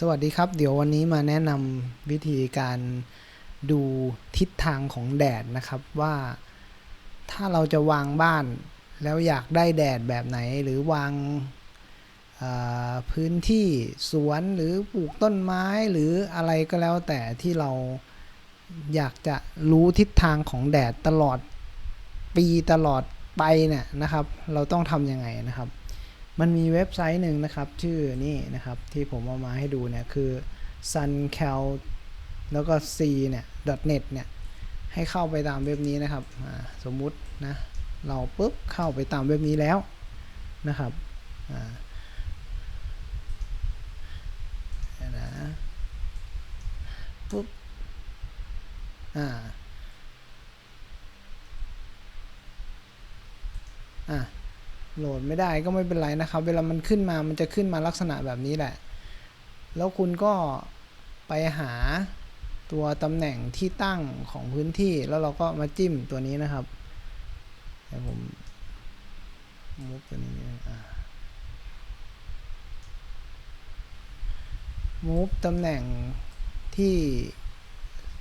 สวัสดีครับ เดี๋ยววันนี้มาแนะนำวิธีการดูทิศทางของแดดนะครับว่า ถ้าเราจะวางบ้าน แล้วอยากได้แดดแบบไหนหรือวางพื้นที่สวนหรือปลูกต้นไม้หรืออะไรก็แล้วแต่ที่เราอยากจะรู้ทิศทางของแดดตลอดปีตลอดไปเนี่ยนะครับ เราต้องทำยังไงนะครับ มันมีเว็บไซต์หนึ่งนะครับ ชื่อนี่นะครับที่ผมเอามาให้ดูเนี่ยคือ suncal แล้วก็ c เนี่ย .net เนี่ยให้เข้าไปตามเว็บนี้นะครับสมมุตินะเราปุ๊บเข้าไปตามเว็บนี้แล้วนะครับนะปุ๊บอ่าอะ โหลดไม่ได้ก็ไม่เป็นไรนะครับ เวลามันขึ้นมามันจะขึ้นมาลักษณะแบบนี้แหละ แล้วคุณก็ไปหาตัวตำแหน่งที่ตั้งของพื้นที่แล้วเราก็มาจิ้มตัวนี้นะครับเดี๋ยวผมมุกตัวนี้นิดนึงอ่า move ตำแหน่งที่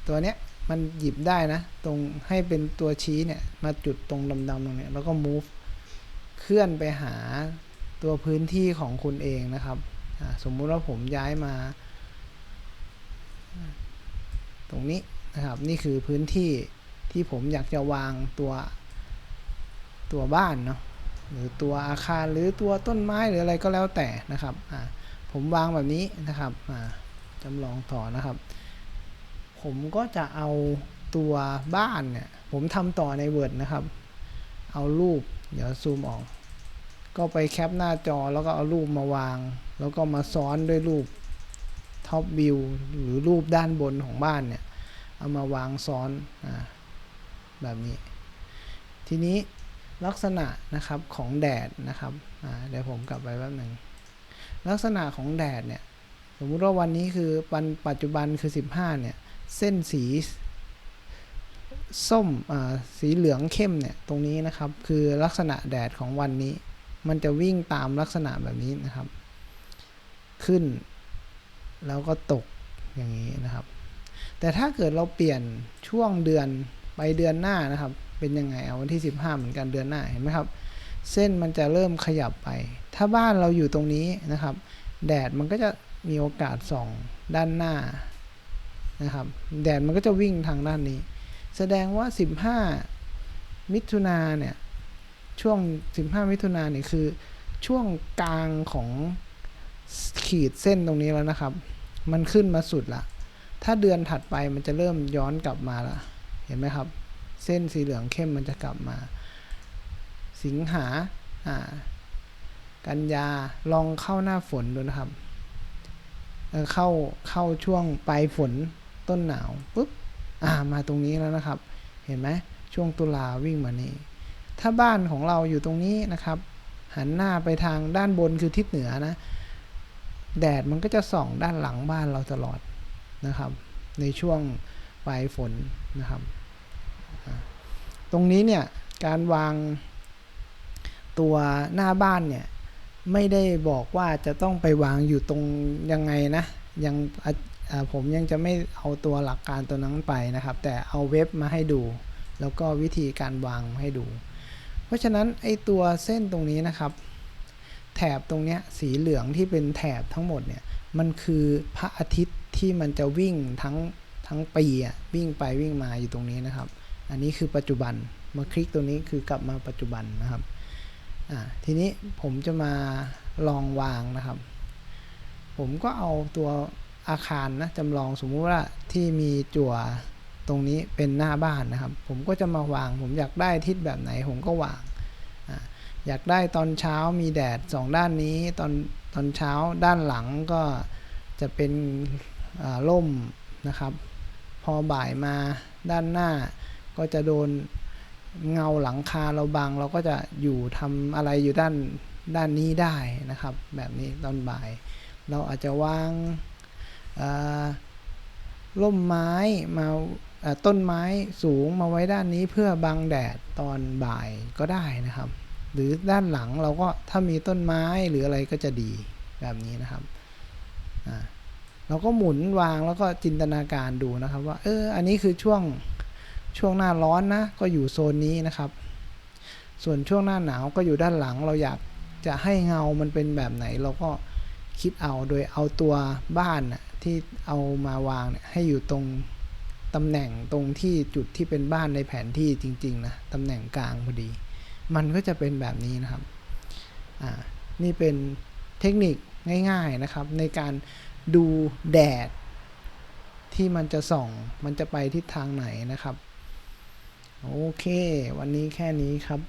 ตัวเนี้ยมันหยิบได้นะ ตรงให้เป็นตัวชี้เนี่ย มาจุดตรงดำๆตรงเนี้ยแล้วก็ move เคลื่อนไปหาตัวพื้นที่ของคุณเองนะครับ สมมุติว่าผมย้ายมา ตรงนี้นะครับนี่คือพื้นที่ที่ผมอยากจะวางตัวตัวบ้านเนาะหรือตัวอาคารหรือตัวต้นไม้หรืออะไรก็แล้วแต่นะครับผมวางแบบนี้นะครับจำลองต่อนะครับ ผมก็จะเอาตัวบ้านเนี่ยผมทำต่อใน Word นะครับ เอารูป เดี๋ยวซูมออก ก็ไปแคปหน้าจอแล้วก็เอารูปมาวาง แล้วก็มาซ้อนด้วยรูปท็อปวิวหรือรูปด้านบนของบ้านเนี่ย เอามาวางซ้อนอแบบนี้ ทีนี้ลักษณะนะครับของแดดนะครับเดี๋ยวผมกลับไปแป๊บหนึ่งลักษณะของแดดเนี่ย สมมุติว่าวันนี้คือปันปัจจุบันคือ 15 เนี่ย เส้นสีส้มสีเหลืองเข้มเนี่ย ตรงนี้นะครับ คือลักษณะแดดของวันนี้ มันจะวิ่งตามลักษณะแบบนี้นะครับ ขึ้น แล้วก็ตกอย่างนี้นะครับ แต่ถ้าเกิดเราเปลี่ยนช่วงเดือนไปเดือนหน้านะครับ เป็นยังไงเอาวันที่ 15 เหมือนกันเดือนหน้าเห็นไหมครับ เส้นมันจะเริ่มขยับไป ถ้าบ้านเราอยู่ตรงนี้นะครับ แดดมันก็จะมีโอกาสส่องด้านหน้านะครับ แดดมันก็จะวิ่งทางด้านนี้ แสดงว่า 15 มิถุนาเนี่ย ช่วง 15 มิถุนาเนี่ยคือช่วงกลางของขีดเส้นตรงนี้แล้วนะครับ มันขึ้นมาสุดละ ถ้าเดือนถัดไปมันจะเริ่มย้อนกลับมาละเห็นไหมครับ เส้นสีเหลืองเข้มมันจะกลับมา สิงหาอ่ากันยาลองเข้าหน้าฝนดูนะครับเเข้าเข้าช่วงปลายฝนต้นหนาวปุ๊บอ่ามาตรงนี้แล้วนะครับ เห็นไหมช่วงตุลาวิ่งมานี่ ถ้าบ้านของเราอยู่ตรงนี้นะครับ หันหน้าไปทางด้านบนคือทิศเหนือนะ แดดมันก็จะส่องด้านหลังบ้านเราตลอดนะครับ ในช่วงปลายฝนนะครับ ตรงนี้เนี่ยการวางตัวหน้าบ้านเนี่ยไม่ได้บอกว่าจะต้องไปวางอยู่ตรงยังไงนะยังผมยังจะไม่เอาตัวหลักการตัวนั้นไปนะครับ แต่เอาเว็บมาให้ดู แล้วก็วิธีการวางให้ดู เพราะฉะนั้นไอตัวเส้นตรงนี้นะครับ แถบตรงเนี้ยสีเหลืองที่เป็นแถบทั้งหมดเนี่ยมันคือพระอาทิตย์ที่มันจะวิ่งทั้งทั้งปีอะวิ่งไปวิ่งมาอยู่ตรงนี้นะครับ อันนี้คือปัจจุบันมาคลิกตัวนี้คือกลับมาปัจจุบันนะครับอ่าทีนี้ผมจะมาลองวางนะครับ ผมก็เอาตัวอาคารนะจำลองสมมุติว่าที่มีจั่ว ตรงนี้เป็นหน้าบ้านนะครับ ผมก็จะมาวาง ผมอยากได้ทิศแบบไหนผมก็วาง อยากได้ตอนเช้ามีแดดสองด้านนี้ตอนตอนเช้าด้านหลังก็จะเป็นอ่าร่มนะครับ พอบ่ายมาด้านหน้าก็จะโดนเงาหลังคาเราบังเราก็จะอยู่ทำอะไรอยู่ด้านด้านนี้ได้นะครับ แบบนี้ตอนบ่าย เราอาจจะวางาร่มไม้มา ต้นไม้สูงมาไว้ด้านนี้เพื่อบังแดดตอนบ่ายก็ได้นะครับ หรือด้านหลังเราก็ถ้ามีต้นไม้หรืออะไรก็จะดีแบบนี้นะครับเราก็หมุนวางแล้วก็จินตนาการดูนะครับ ว่าเอออันนี้คือช่วงช่วงหน้าร้อนนะก็อยู่โซนนี้นะครับ ส่วนช่วงหน้าหนาวก็อยู่ด้านหลัง เราอยากจะให้เงามันเป็นแบบไหน เราก็คิดเอาโดยเอาตัวบ้านที่เอามาวางเนี่ยให้อยู่ตรง ตำแหน่งตรงที่จุดที่เป็นบ้านในแผนที่จริงๆนะตำแหน่งกลางพอดี มันก็จะเป็นแบบนี้นะครับอ่านี่เป็นเทคนิคง่ายๆนะครับในการดูแดด ที่มันจะส่อง มันจะไปทิศทางไหนนะครับ โอเค วันนี้แค่นี้ครับ